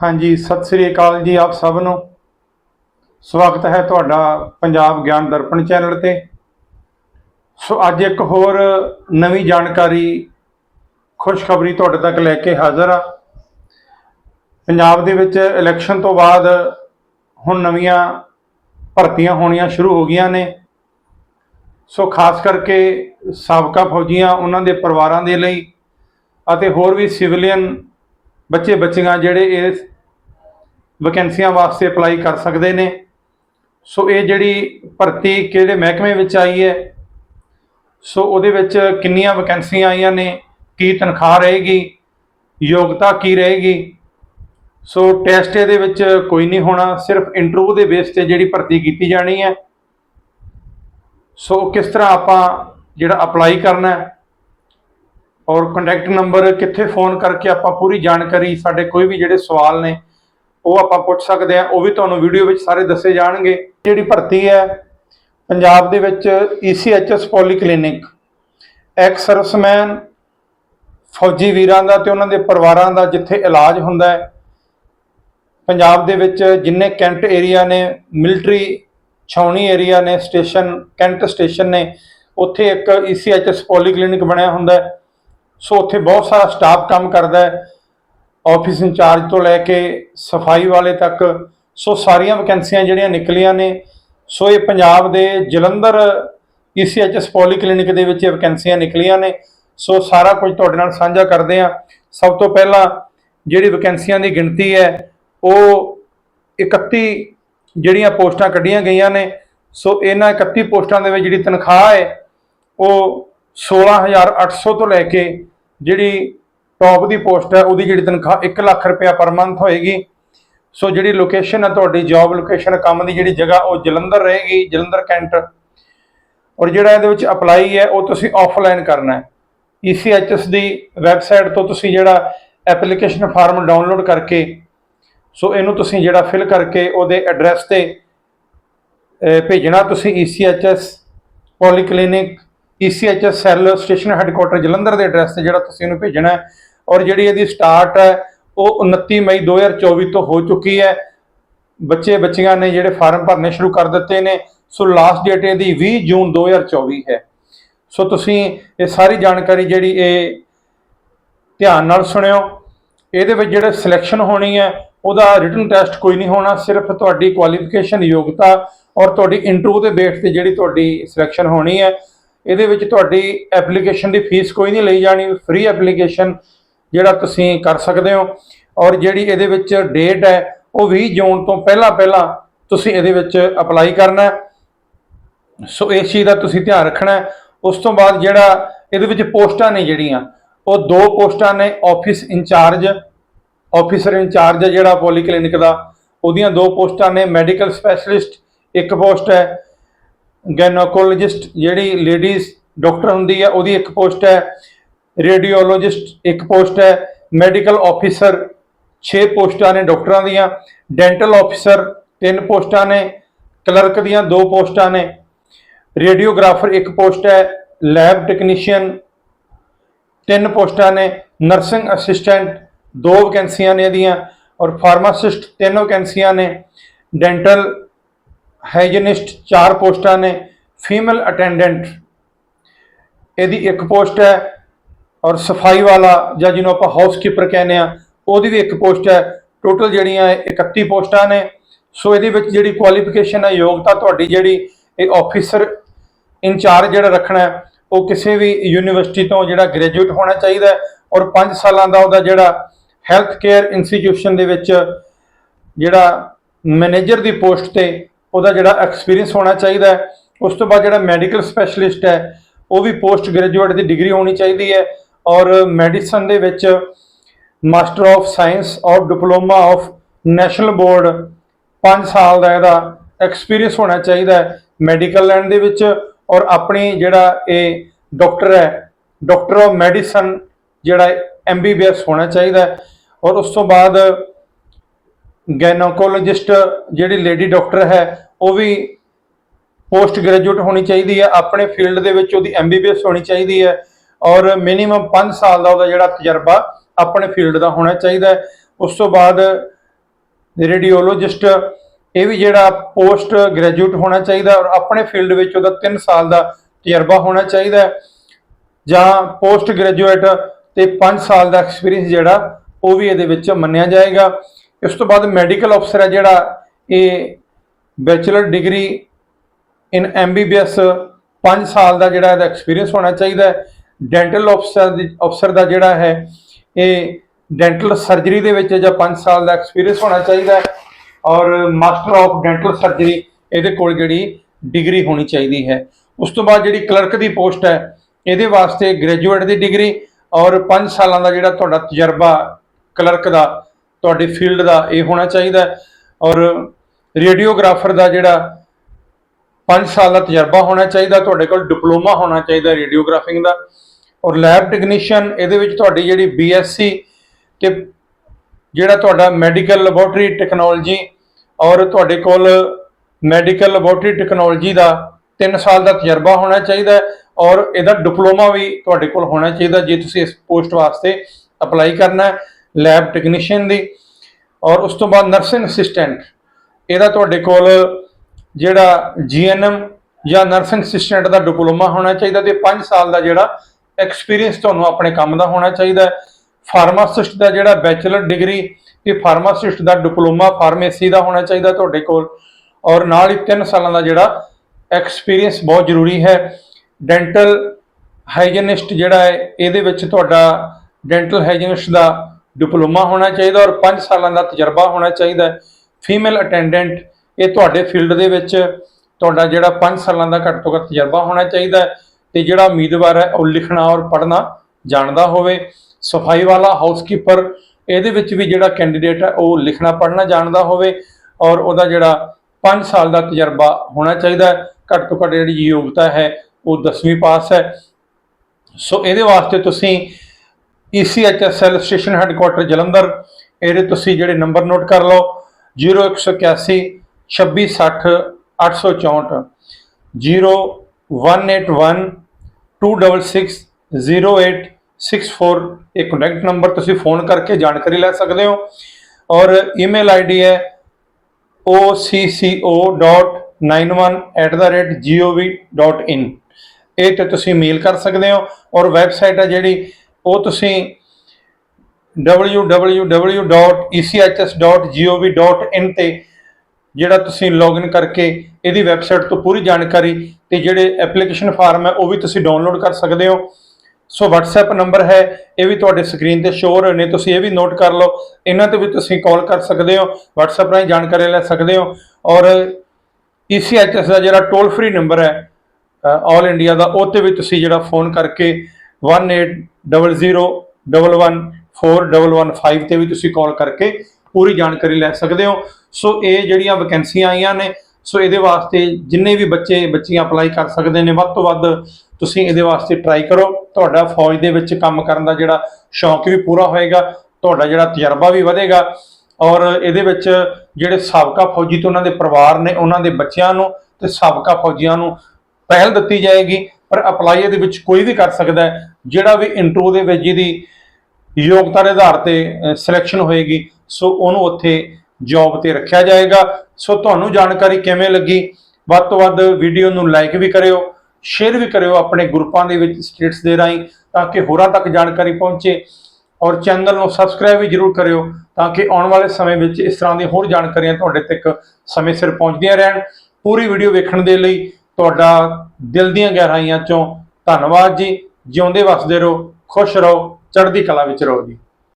ਹਾਂਜੀ, ਸਤਿ ਸ੍ਰੀ ਅਕਾਲ ਜੀ ਆਪ ਸਭ ਨੂੰ। ਸਵਾਗਤ ਹੈ ਤੁਹਾਡਾ ਪੰਜਾਬ ਗਿਆਨ ਦਰਪਣ ਚੈਨਲ ਤੇ। ਸੋ ਅੱਜ ਇੱਕ ਹੋਰ ਨਵੀਂ ਜਾਣਕਾਰੀ, ਖੁਸ਼ਖਬਰੀ ਤੁਹਾਡੇ ਤੱਕ ਲੈ ਕੇ ਹਾਜ਼ਰ ਆ ਪੰਜਾਬ ਦੇ ਵਿੱਚ ਇਲੈਕਸ਼ਨ ਤੋਂ ਬਾਅਦ ਹੁਣ ਨਵੀਆਂ ਭਰਤੀਆਂ ਹੋਣੀਆਂ ਸ਼ੁਰੂ ਹੋ ਗਈਆਂ ਨੇ। ਸੋ ਖਾਸ ਕਰਕੇ ਸਾਬਕਾ ਫੌਜੀਆਂ ਉਹਨਾਂ ਦੇ ਪਰਿਵਾਰਾਂ ਦੇ ਲਈ ਅਤੇ ਹੋਰ ਵੀ ਸਿਵਲੀਅਨ ਬੱਚੇ ਬੱਚੀਆਂ ਜਿਹੜੇ ਇਸ ਵੈਕੈਂਸੀਆਂ ਵਾਸਤੇ ਅਪਲਾਈ ਕਰ ਸਕਦੇ ਨੇ। ਸੋ ਇਹ ਜਿਹੜੀ ਭਰਤੀ ਕਿਹੜੇ ਮਹਿਕਮੇ ਵਿੱਚ ਆਈ ਹੈ, ਸੋ ਉਹਦੇ ਵਿੱਚ ਕਿੰਨੀਆਂ ਵੈਕੈਂਸੀਆਂ ਆਈਆਂ ਨੇ, ਕੀ ਤਨਖਾਹ ਰਹੇਗੀ, ਯੋਗਤਾ ਕੀ ਰਹੇਗੀ। ਸੋ ਟੈਸਟ ਇਹਦੇ ਵਿੱਚ ਕੋਈ ਨਹੀਂ ਹੋਣਾ, ਸਿਰਫ ਇੰਟਰਵਿਊ ਦੇ ਬੇਸ ਤੇ ਜਿਹੜੀ ਭਰਤੀ ਕੀਤੀ ਜਾਣੀ ਹੈ। ਸੋ ਕਿਸ ਤਰ੍ਹਾਂ ਆਪਾਂ ਜਿਹੜਾ ਅਪਲਾਈ ਕਰਨਾ ਹੈ ਔਰ ਕੰਟੈਕਟ ਨੰਬਰ ਕਿੱਥੇ ਫੋਨ ਕਰਕੇ ਆਪਾਂ ਪੂਰੀ ਜਾਣਕਾਰੀ, ਸਾਡੇ ਕੋਈ ਵੀ ਜਿਹੜੇ ਸਵਾਲ ਨੇ, ਉਹ ਆਪਾਂ ਪੁੱਛ ਸਕਦੇ ਆ ਉਹ ਵੀ ਤੁਹਾਨੂੰ ਵੀਡੀਓ ਵਿੱਚ ਸਾਰੇ ਦੱਸੇ ਜਾਣਗੇ। ਜਿਹੜੀ ਭਰਤੀ ਹੈ, ਪੰਜਾਬ ਦੇ ਵਿੱਚ E poly clinic ex serviceman ਫੌਜੀ ਵੀਰਾਂ ਦਾ ਤੇ ਉਹਨਾਂ ਦੇ ਪਰਿਵਾਰਾਂ ਦਾ ਜਿੱਥੇ ਇਲਾਜ ਹੁੰਦਾ ਹੈ, ਪੰਜਾਬ ਦੇ ਵਿੱਚ ਜਿੰਨੇ ਕੈਂਟ ਏਰੀਆ ਨੇ ਮਿਲਟਰੀ ਛਾਉਣੀ ਏਰੀਆ ਨੇ ਸਟੇਸ਼ਨ ਕੈਂਟ ਸਟੇਸ਼ਨ ਨੇ, ਉੱਥੇ ਇੱਕ E ਪੋਲੀ ਕਲੀਨਿਕ ਬਣਿਆ ਹੁੰਦਾ ਹੈ। ਸੋ ਉੱਥੇ ਬਹੁਤ ਸਾਰਾ ਸਟਾਫ ਕੰਮ ਕਰਦਾ ਹੈ ਆਫਿਸ ਇੰਚਾਰਜ ਤੋਂ ਲੈ ਕੇ ਸਫ਼ਾਈ ਵਾਲੇ ਤੱਕ, ਸੋ ਸਾਰੀਆਂ ਵੈਕੈਂਸੀਆਂ ਜਿਹੜੀਆਂ ਨਿਕਲੀਆਂ ਨੇ, ਸੋ ਇਹ ਪੰਜਾਬ ਦੇ ਜਲੰਧਰ E ਪੋਲੀ ਕਲੀਨਿਕ ਦੇ ਵਿੱਚ ਇਹ ਵੈਕੈਂਸੀਆਂ ਨਿਕਲੀਆਂ ਨੇ, ਸੋ ਸਾਰਾ ਕੁਝ ਤੁਹਾਡੇ ਨਾਲ ਸਾਂਝਾ ਕਰਦੇ ਆ ਸਭ ਤੋਂ ਪਹਿਲਾਂ ਜਿਹੜੀ ਵੈਕੈਂਸੀਆਂ ਦੀ ਗਿਣਤੀ ਹੈ, ਉਹ 31 ਜਿਹੜੀਆਂ ਪੋਸਟਾਂ ਕੱਢੀਆਂ ਗਈਆਂ ਨੇ, ਸੋ ਇਹਨਾਂ 31 ਪੋਸਟਾਂ ਦੇ ਵਿੱਚ ਜਿਹੜੀ ਤਨਖਾਹ ਹੈ, ਉਹ 16800 ਤੋਂ ਲੈ ਕੇ ਜਿਹੜੀ ਟੌਪ ਦੀ ਪੋਸਟ ਹੈ, ਉਹਦੀ ਜਿਹੜੀ ਤਨਖਾਹ 1 ਲੱਖ ਰੁਪਇਆ ਪਰ ਮੰਥ ਹੋਏਗੀ। ਸੋ ਜਿਹੜੀ ਲੋਕੇਸ਼ਨ ਹੈ ਤੁਹਾਡੀ ਜੌਬ ਲੋਕੇਸ਼ਨ ਕੰਮ ਦੀ ਜਿਹੜੀ ਜਗ੍ਹਾ, ਉਹ ਜਲੰਧਰ ਰਹੇਗੀ, ਜਲੰਧਰ ਕੈਂਟ। ਔਰ ਜਿਹੜਾ ਇਹਦੇ ਵਿੱਚ ਅਪਲਾਈ ਹੈ, ਉਹ ਤੁਸੀਂ ਆਫਲਾਈਨ ਕਰਨਾ ਹੈ। ECHS ਦੀ ਵੈਬਸਾਈਟ ਤੋਂ ਤੁਸੀਂ ਜਿਹੜਾ ਐਪਲੀਕੇਸ਼ਨ ਫਾਰਮ ਡਾਊਨਲੋਡ ਕਰਕੇ ਸੋ ਇਹਨੂੰ ਤੁਸੀਂ ਜਿਹੜਾ ਫਿਲ ਕਰਕੇ ਉਹਦੇ ਐਡਰੈਸ ਤੇ ਭੇਜਣਾ। ਤੁਸੀਂ E ECHS polyclinic ECHS cell station headquarter Jalandhar ਦੇ ਐਡਰੈਸ ਤੇ ਜਿਹੜਾ ਤੁਸੀਂ ਇਹਨੂੰ ਭੇਜਣਾ ਹੈ। ਔਰ ਜਿਹੜੀ ਇਹਦੀ ਸਟਾਰਟ ਹੈ, ਉਹ 29 ਮਈ 2024 ਤੋਂ ਹੋ ਚੁੱਕੀ ਹੈ। ਬੱਚੇ, ਬੱਚੀਆਂ ਨੇ ਜਿਹੜੇ ਫਾਰਮ ਭਰਨੇ ਸ਼ੁਰੂ ਕਰ ਦਿੱਤੇ ਨੇ। ਸੋ ਲਾਸਟ ਡੇਟ ਇਹਦੀ 20 ਜੂਨ 2024 ਹੈ। ਸੋ ਤੁਸੀਂ ਇਹ ਸਾਰੀ ਜਾਣਕਾਰੀ ਜਿਹੜੀ ਇਹ ਧਿਆਨ ਨਾਲ ਸੁਣਿਓ। ਇਹਦੇ ਵਿੱਚ ਜਿਹੜੇ ਸਿਲੈਕਸ਼ਨ ਹੋਣੀ ਹੈ, ਉਹਦਾ ਰਿਟਨ ਟੈਸਟ ਕੋਈ ਨਹੀਂ ਹੋਣਾ, ਸਿਰਫ ਤੁਹਾਡੀ ਕੁਆਲੀਫਿਕੇਸ਼ਨ ਯੋਗਤਾ ਔਰ ਤੁਹਾਡੀ ਇੰਟਰਵਿਊ ਦੇ ਬੇਸ ਤੇ ਜਿਹੜੀ ਤੁਹਾਡੀ ਸਿਲੈਕਸ਼ਨ ਹੋਣੀ ਹੈ। ਇਹਦੇ ਵਿੱਚ ਤੁਹਾਡੀ ਐਪਲੀਕੇਸ਼ਨ ਦੀ ਫੀਸ ਕੋਈ ਨਹੀਂ ਲਈ ਜਾਣੀ ਫ੍ਰੀ ਐਪਲੀਕੇਸ਼ਨ ਜਿਹੜਾ ਤੁਸੀਂ ਕਰ ਸਕਦੇ ਹੋ। ਔਰ ਜਿਹੜੀ ਇਹਦੇ ਵਿੱਚ ਡੇਟ ਹੈ, ਉਹ 20 ਜੂਨ ਤੋਂ ਪਹਿਲਾਂ ਪਹਿਲਾਂ ਤੁਸੀਂ ਇਹਦੇ ਵਿੱਚ ਅਪਲਾਈ ਕਰਨਾ ਸੋ ਇਸ ਚੀਜ਼ ਦਾ ਤੁਸੀਂ ਧਿਆਨ ਰੱਖਣਾ ਉਸ ਤੋਂ ਬਾਅਦ ਜਿਹੜਾ ਇਹਦੇ ਵਿੱਚ ਪੋਸਟਾਂ ਨੇ ਜਿਹੜੀਆਂ, ਉਹ ਦੋ ਪੋਸਟਾਂ ਨੇ ਆਫਿਸ ਇੰਚਾਰਜ ਆਫੀਸਰ ਇੰਚਾਰਜ ਹੈ ਜਿਹੜਾ ਪੋਲੀਕਲੀਨਿਕ ਦਾ, ਉਹਦੀਆਂ ਦੋ ਪੋਸਟਾਂ ਨੇ ਮੈਡੀਕਲ ਸਪੈਸ਼ਲਿਸਟ ਇੱਕ ਪੋਸਟ ਹੈ ਗੈਨੋਕੋਲੋਜਿਸਟ ਜਿਹੜੀ ਲੇਡੀਜ਼ ਡਾਕਟਰ ਹੁੰਦੀ ਹੈ ਉਹਦੀ ਇੱਕ ਪੋਸਟ ਹੈ ਰੇਡੀਓਲੋਜਿਸਟ ਇੱਕ ਪੋਸਟ ਹੈ ਮੈਡੀਕਲ ਆਫੀਸਰ 6 ਪੋਸਟਾਂ ਨੇ ਡਾਕਟਰਾਂ ਦੀਆਂ ਡੈਂਟਲ ਆਫੀਸਰ ਤਿੰਨ ਪੋਸਟਾਂ ਨੇ ਕਲਰਕ ਦੀਆਂ ਦੋ ਪੋਸਟਾਂ ਨੇ ਰੇਡੀਓਗ੍ਰਾਫਰ ਇੱਕ ਪੋਸਟ ਹੈ ਲੈਬ ਟੈਕਨੀਸ਼ੀਅਨ ਤਿੰਨ ਪੋਸਟਾਂ ਨੇ ਨਰਸਿੰਗ ਅਸਿਸਟੈਂਟ ਦੋ ਵੈਕੈਂਸੀਆਂ ਨੇ ਇਹਦੀਆਂ ਔਰ ਫਾਰਮਾਸਿਸਟ ਤਿੰਨ ਵੈਕੈਂਸੀਆਂ ਨੇ ਡੈਂਟਲ ਹਾਈਜੀਨਿਸਟ ਚਾਰ ਪੋਸਟਾਂ ਨੇ, ਫੀਮੇਲ ਅਟੈਂਡੈਂਟ, ਇਹਦੀ ਇੱਕ ਪੋਸਟ ਹੈ ਔਰ ਸਫ਼ਾਈ ਵਾਲਾ ਜਾਂ ਜਿਹਨੂੰ ਆਪਾਂ ਹਾਊਸਕੀਪਰ ਕਹਿੰਦੇ ਆ ਉਹਦੀ ਵੀ ਇੱਕ ਪੋਸਟ ਹੈ ਟੋਟਲ ਜਿਹੜੀਆਂ ਇਹ 31 ਪੋਸਟਾਂ ਨੇ। ਸੋ ਇਹਦੇ ਵਿੱਚ ਜਿਹੜੀ ਕੁਆਲੀਫਿਕੇਸ਼ਨ ਹੈ, ਯੋਗਤਾ ਤੁਹਾਡੀ ਜਿਹੜੀ, ਇਹ ਆਫੀਸਰ ਇੰਚਾਰਜ ਜਿਹੜਾ ਰੱਖਣਾ ਹੈ, ਉਹ ਕਿਸੇ ਵੀ ਯੂਨੀਵਰਸਿਟੀ ਤੋਂ ਜਿਹੜਾ ਗ੍ਰੈਜੂਏਟ ਹੋਣਾ ਚਾਹੀਦਾ ਔਰ 5 ਸਾਲਾਂ ਦਾ ਉਹਦਾ ਜਿਹੜਾ ਹੈਲਥ ਕੇਅਰ ਇੰਸਟੀਟਿਊਸ਼ਨ ਦੇ ਵਿੱਚ ਜਿਹੜਾ ਮੈਨੇਜਰ ਦੀ ਪੋਸਟ ਤੇ ਉਹਦਾ ਜਿਹੜਾ ਐਕਸਪੀਰੀਅੰਸ ਹੋਣਾ ਚਾਹੀਦਾ ਹੈ, ਉਸ ਤੋਂ ਬਾਅਦ ਜਿਹੜਾ ਮੈਡੀਕਲ ਸਪੈਸ਼ਲਿਸਟ ਹੈ, ਉਹ ਵੀ ਪੋਸਟ ਗ੍ਰੈਜੂਏਟ ਦੀ ਡਿਗਰੀ ਹੋਣੀ ਚਾਹੀਦੀ ਹੈ ਔਰ ਮੈਡੀਸਨ ਦੇ ਵਿੱਚ ਮਾਸਟਰ ਆਫ ਸਾਇੰਸ ਔਰ ਡਿਪਲੋਮਾ ਆਫ ਨੈਸ਼ਨਲ ਬੋਰਡ 5 ਸਾਲ ਦਾ ਇਹਦਾ ਐਕਸਪੀਰੀਅੰਸ ਹੋਣਾ ਚਾਹੀਦਾ ਹੈ ਮੈਡੀਕਲ ਲੈਣ ਦੇ ਵਿੱਚ ਔਰ ਆਪਣੀ ਜਿਹੜਾ ਇਹ ਡਾਕਟਰ ਹੈ ਡਾਕਟਰ ਆਫ ਮੈਡੀਸਨ ਜਿਹੜਾ ਐਮਬੀਬੀਐਸ ਹੋਣਾ ਚਾਹੀਦਾ ਹੈ ਔਰ ਉਸ ਤੋਂ ਬਾਅਦ ਗੈਨੋਕੋਲੋਜਿਸਟ ਜਿਹੜੀ ਲੇਡੀ ਡਾਕਟਰ ਹੈ ਉਹ ਵੀ ਪੋਸਟ ਗ੍ਰੈਜੂਏਟ ਹੋਣੀ ਚਾਹੀਦੀ ਹੈ, ਆਪਣੇ ਫੀਲਡ ਦੇ ਵਿੱਚ ਉਹਦੀ ਐਮਬੀਬੀਐਸ ਹੋਣੀ ਚਾਹੀਦੀ ਹੈ ਔਰ ਮਿਨੀਮਮ 5 ਸਾਲ ਦਾ ਉਹਦਾ ਜਿਹੜਾ ਤਜਰਬਾ ਆਪਣੇ ਫੀਲਡ ਦਾ ਹੋਣਾ ਚਾਹੀਦਾ ਹੈ। ਉਸ ਤੋਂ ਬਾਅਦ ਰੇਡੀਓਲੋਜਿਸਟ ਇਹ ਵੀ ਜਿਹੜਾ ਪੋਸਟ ਗ੍ਰੈਜੂਏਟ ਹੋਣਾ ਚਾਹੀਦਾ ਔਰ ਆਪਣੇ ਫੀਲਡ ਵਿੱਚ ਉਹਦਾ 3 ਸਾਲ ਦਾ ਤਜਰਬਾ ਹੋਣਾ ਚਾਹੀਦਾ ਹੈ। ਜਾਂ ਪੋਸਟ ਗ੍ਰੈਜੂਏਟ ਤੇ 5 ਸਾਲ ਦਾ ਐਕਸਪੀਰੀਅੰਸ ਜਿਹੜਾ ਉਹ ਵੀ ਇਹਦੇ ਵਿੱਚ ਮੰਨਿਆ ਜਾਏਗਾ। ਇਸ ਤੋਂ ਬਾਅਦ ਮੈਡੀਕਲ ਅਫਸਰ ਹੈ ਜਿਹੜਾ ਇਹ ਬੈਚਲਰ ਡਿਗਰੀ ਇਨ ਐਮਬੀਬੀਐਸ 5 ਸਾਲ ਦਾ ਜਿਹੜਾ ਇਹਦਾ ਐਕਸਪੀਰੀਅੰਸ ਹੋਣਾ ਚਾਹੀਦਾ ਹੈ। ਡੈਂਟਲ ਅਫਸਰ ਦੀ ਅਫਸਰ ਦਾ ਜਿਹੜਾ ਹੈ, ਇਹ ਡੈਂਟਲ ਸਰਜਰੀ ਦੇ ਵਿੱਚ ਜਾਂ 5 ਸਾਲ ਦਾ ਐਕਸਪੀਰੀਅੰਸ ਹੋਣਾ ਚਾਹੀਦਾ ਹੈ ਔਰ ਮਾਸਟਰ ਆਫ ਡੈਂਟਲ ਸਰਜਰੀ ਇਹਦੇ ਕੋਲ ਜਿਹੜੀ ਡਿਗਰੀ ਹੋਣੀ ਚਾਹੀਦੀ ਹੈ। ਉਸ ਤੋਂ ਬਾਅਦ ਜਿਹੜੀ ਕਲਰਕ ਦੀ ਪੋਸਟ ਹੈ, ਇਹਦੇ ਵਾਸਤੇ ਗ੍ਰੈਜੂਏਟ ਦੀ ਡਿਗਰੀ ਔਰ 5 ਸਾਲਾਂ ਦਾ ਜਿਹੜਾ ਤੁਹਾਡਾ ਤਜਰਬਾ ਕਲਰਕ ਦਾ, ਤੁਹਾਡੇ ਫੀਲਡ ਦਾ ਇਹ ਹੋਣਾ ਚਾਹੀਦਾ ਔਰ ਰੇਡੀਓਗ੍ਰਾਫਰ ਦਾ ਜਿਹੜਾ 5 ਸਾਲ ਦਾ ਤਜਰਬਾ ਹੋਣਾ ਚਾਹੀਦਾ, ਤੁਹਾਡੇ ਕੋਲ ਡਿਪਲੋਮਾ ਹੋਣਾ ਚਾਹੀਦਾ ਰੇਡੀਓਗ੍ਰਾਫਿੰਗ ਦਾ। ਔਰ ਲੈਬ ਟੈਕਨੀਸ਼ੀਅਨ, ਇਹਦੇ ਵਿੱਚ ਤੁਹਾਡੀ ਜਿਹੜੀ ਬੀਐਸਸੀ ਤੇ ਜਿਹੜਾ ਤੁਹਾਡਾ ਮੈਡੀਕਲ ਲੈਬੋਰਟਰੀ ਟੈਕਨੋਲੋਜੀ ਔਰ ਤੁਹਾਡੇ ਕੋਲ ਮੈਡੀਕਲ ਲੈਬੋਰਟਰੀ ਟੈਕਨੋਲੋਜੀ ਦਾ 3 ਸਾਲ ਦਾ ਤਜਰਬਾ ਹੋਣਾ ਚਾਹੀਦਾ ਔਰ ਇਹਦਾ ਡਿਪਲੋਮਾ ਵੀ ਤੁਹਾਡੇ ਕੋਲ ਹੋਣਾ ਚਾਹੀਦਾ ਜੇ ਤੁਸੀਂ ਇਸ ਪੋਸਟ ਵਾਸਤੇ ਅਪਲਾਈ ਕਰਨਾ ਹੈ ਲੈਬ ਟੈਕਨੀਸ਼ੀਅਨ ਦੀ। ਔਰ ਉਸ ਤੋਂ ਬਾਅਦ ਨਰਸਿੰਗ ਅਸਿਸਟੈਂਟ। ਇਹਦਾ ਤੁਹਾਡੇ ਕੋਲ ਜਿਹੜਾ ਜੀਐਨਐਮ ਜਾਂ ਨਰਸਿੰਗ ਅਸਿਸਟੈਂਟ ਦਾ ਡਿਪਲੋਮਾ ਹੋਣਾ ਚਾਹੀਦਾ ਤੇ 5 ਸਾਲ ਦਾ ਜਿਹੜਾ ਐਕਸਪੀਰੀਅੰਸ ਤੁਹਾਨੂੰ ਆਪਣੇ ਕੰਮ ਦਾ ਹੋਣਾ ਚਾਹੀਦਾ ਫਾਰਮਾਸਿਸਟ ਦਾ ਜਿਹੜਾ ਬੈਚਲਰ ਡਿਗਰੀ ਤੇ ਫਾਰਮਾਸਿਸਟ ਦਾ ਡਿਪਲੋਮਾ ਫਾਰਮੇਸੀ ਦਾ ਹੋਣਾ ਚਾਹੀਦਾ ਤੁਹਾਡੇ ਕੋਲ। ਔਰ ਨਾਲ ਹੀ 3 ਸਾਲਾਂ ਦਾ ਜਿਹੜਾ ਐਕਸਪੀਰੀਅੰਸ ਬਹੁਤ ਜ਼ਰੂਰੀ ਹੈ। ਡੈਂਟਲ ਹਾਈਜੀਨਿਸਟ ਜਿਹੜਾ ਹੈ, ਇਹਦੇ ਵਿੱਚ ਤੁਹਾਡਾ ਡੈਂਟਲ ਹਾਈਜੀਨਿਸਟ ਦਾ ਡਿਪਲੋਮਾ ਹੋਣਾ ਚਾਹੀਦਾ ਔਰ 5 ਸਾਲਾਂ ਦਾ ਤਜਰਬਾ ਹੋਣਾ ਚਾਹੀਦਾ ਫੀਮੇਲ ਅਟੈਂਡੈਂਟ ਇਹ ਤੁਹਾਡੇ ਫੀਲਡ ਦੇ ਵਿੱਚ ਤੁਹਾਡਾ ਜਿਹੜਾ 5 ਸਾਲਾਂ ਦਾ ਘੱਟ ਤੋਂ ਘੱਟ ਤਜਰਬਾ ਹੋਣਾ ਚਾਹੀਦਾ ਹੈ ਤੇ ਜਿਹੜਾ ਉਮੀਦਵਾਰ ਹੈ ਉਹ ਲਿਖਣਾ ਔਰ ਪੜ੍ਹਨਾ ਜਾਣਦਾ ਹੋਵੇ। ਸਫ਼ਾਈ ਵਾਲਾ ਹਾਊਸਕੀਪਰ ਇਹਦੇ ਵਿੱਚ ਵੀ ਜਿਹੜਾ ਕੈਂਡੀਡੇਟ ਹੈ ਉਹ ਲਿਖਣਾ, ਪੜ੍ਹਨਾ ਜਾਣਦਾ ਹੋਵੇ ਔਰ ਉਹਦਾ ਜਿਹੜਾ 5 ਸਾਲ ਦਾ ਤਜਰਬਾ ਹੋਣਾ ਚਾਹੀਦਾ ਹੈ। ਘੱਟ ਤੋਂ ਘੱਟ ਜਿਹੜੀ ਯੋਗਤਾ ਹੈ ਉਹ 10ਵੀਂ ਪਾਸ ਹੈ। ਸੋ ਇਹਦੇ ਵਾਸਤੇ ਤੁਸੀਂ E ECHSL station headquarter Jalandhar, ਇਹਦੇ ਤੁਸੀਂ ਜਿਹੜੇ ਨੰਬਰ ਨੋਟ ਕਰ ਲਓ। 0181 2660 864 0181 266 0864 ਇਹ ਕੰਟੈਕਟ ਨੰਬਰ ਤੁਸੀਂ ਫੋਨ ਕਰਕੇ ਜਾਣਕਾਰੀ ਲੈ ਸਕਦੇ ਹੋ ਔਰ ਈਮੇਲ ਆਈਡੀ ਹੈ occo.91@gov.in ਇਹ ਤੇ ਤੁਸੀਂ ਮੇਲ ਕਰ ਸਕਦੇ ਹੋ ਔਰ ਵੈਬਸਾਈਟ ਹੈ ਜਿਹੜੀ ਉਹ ਤੁਸੀਂ www.echs.gov.in ਤੇ ਜਿਹੜਾ ਤੁਸੀਂ ਲੌਗਇਨ ਕਰਕੇ ਇਹਦੀ ਵੈਬਸਾਈਟ ਤੋਂ ਪੂਰੀ ਜਾਣਕਾਰੀ ਤੇ ਜਿਹੜੇ ਐਪਲੀਕੇਸ਼ਨ ਫਾਰਮ ਹੈ ਉਹ ਵੀ ਤੁਸੀਂ ਡਾਊਨਲੋਡ ਕਰ ਸਕਦੇ ਹੋ। ਸੋ WhatsApp ਨੰਬਰ ਹੈ, ਇਹ ਵੀ ਤੁਹਾਡੇ ਸਕਰੀਨ ਤੇ ਸ਼ੋਅ ਰਹੇ ਨੇ, ਤੁਸੀਂ ਇਹ ਵੀ ਨੋਟ ਕਰ ਲਓ। ਇਹਨਾਂ ਤੇ ਵੀ ਤੁਸੀਂ ਕਾਲ ਕਰ ਸਕਦੇ ਹੋ, WhatsApp ਰਾਹੀਂ ਜਾਣਕਾਰੀ ਲੈ ਸਕਦੇ ਹੋ। ਔਰ ECHS ਦਾ ਜਿਹੜਾ ਟੋਲ ਫ੍ਰੀ ਨੰਬਰ ਹੈ ਆਲ ਇੰਡੀਆ ਦਾ, ਉਹ ਤੇ ਵੀ ਤੁਸੀਂ ਜਿਹੜਾ ਫੋਨ ਕਰਕੇ 1800114115 ਤੇ ਵੀ ਤੁਸੀਂ ਕਾਲ ਕਰਕੇ ਪੂਰੀ ਜਾਣਕਾਰੀ ਲੈ ਸਕਦੇ ਹੋ। ਸੋ ਇਹ ਜਿਹੜੀਆਂ ਵੈਕੈਂਸੀਆਂ ਆਈਆਂ ਨੇ, ਸੋ ਇਹਦੇ ਵਾਸਤੇ ਜਿੰਨੇ ਵੀ ਬੱਚੇ, ਬੱਚੀਆਂ ਅਪਲਾਈ ਕਰ ਸਕਦੇ ਨੇ, ਵੱਧ ਤੋਂ ਵੱਧ ਤੁਸੀਂ ਇਹਦੇ ਵਾਸਤੇ ਟਰਾਈ ਕਰੋ। ਤੁਹਾਡਾ ਫੌਜ ਦੇ ਵਿੱਚ ਕੰਮ ਕਰਨ ਦਾ ਜਿਹੜਾ ਸ਼ੌਂਕ ਵੀ ਪੂਰਾ ਹੋਏਗਾ, ਤੁਹਾਡਾ ਜਿਹੜਾ ਤਜਰਬਾ ਵੀ ਵਧੇਗਾ ਔਰ ਇਹਦੇ ਵਿੱਚ ਜਿਹੜੇ ਸਾਬਕਾ ਫੌਜੀ ਤੇ ਉਹਨਾਂ ਦੇ ਪਰਿਵਾਰ ਨੇ, ਉਹਨਾਂ ਦੇ ਬੱਚਿਆਂ ਨੂੰ ਤੇ ਸਾਬਕਾ ਫੌਜੀਆਂ ਨੂੰ ਪਹਿਲ ਦਿੱਤੀ ਜਾਏਗੀ। ਪਰ ਅਪਲਾਈ ਇਹਦੇ ਵਿੱਚ ਕੋਈ ਵੀ ਕਰ ਸਕਦਾ ਹੈ। ਜਿਹੜਾ ਵੀ ਇੰਟਰਵਿਊ ਦੇ ਵਿੱਚ ਜਿਹਦੀ ਯੋਗਤਾ ਦੇ ਆਧਾਰ ਤੇ ਸਿਲੈਕਸ਼ਨ ਹੋਏਗੀ। ਸੋ ਉਹਨੂੰ ਉੱਥੇ ਜੌਬ ਤੇ ਰੱਖਿਆ ਜਾਏਗਾ। ਸੋ ਤੁਹਾਨੂੰ ਜਾਣਕਾਰੀ ਕਿਵੇਂ ਲੱਗੀ? ਵੱਧ ਤੋਂ ਵੱਧ ਵੀਡੀਓ ਨੂੰ ਲਾਈਕ ਵੀ ਕਰਿਓ ਸ਼ੇਅਰ ਵੀ ਕਰਿਓ ਆਪਣੇ ਗਰੁੱਪਾਂ ਦੇ ਵਿੱਚ ਸਟੇਟਸ ਦੇ ਰਾਹੀਂ, ਤਾਂ ਕਿ ਹੋਰਾਂ ਤੱਕ ਜਾਣਕਾਰੀ ਪਹੁੰਚੇ। ਔਰ ਚੈਨਲ ਨੂੰ ਸਬਸਕ੍ਰਾਈਬ ਵੀ ਜਰੂਰ ਕਰਿਓ, ਤਾਂ ਕਿ ਆਉਣ ਵਾਲੇ ਸਮੇਂ ਵਿੱਚ ਇਸ ਤਰ੍ਹਾਂ ਦੀਆਂ ਹੋਰ ਜਾਣਕਾਰੀਆਂ ਤੁਹਾਡੇ ਤੱਕ ਸਮੇਂ ਸਿਰ ਪਹੁੰਚਦੀਆਂ ਰਹਿਣ। ਪੂਰੀ ਵੀਡੀਓ ਵੇਖਣ ਦੇ ਲਈ ਤੁਹਾਡਾ ਦਿਲ ਦੀਆਂ ਗਹਿਰਾਈਆਂ ਚੋਂ ਧੰਨਵਾਦ ਜੀ। ਜਿਉਂਦੇ ਵਸਦੇ ਰਹੋ, ਖੁਸ਼ ਰਹੋ। ਚੜ੍ਹਦੀ ਕਲਾ ਵਿੱਚ ਰਹੋ ਜੀ।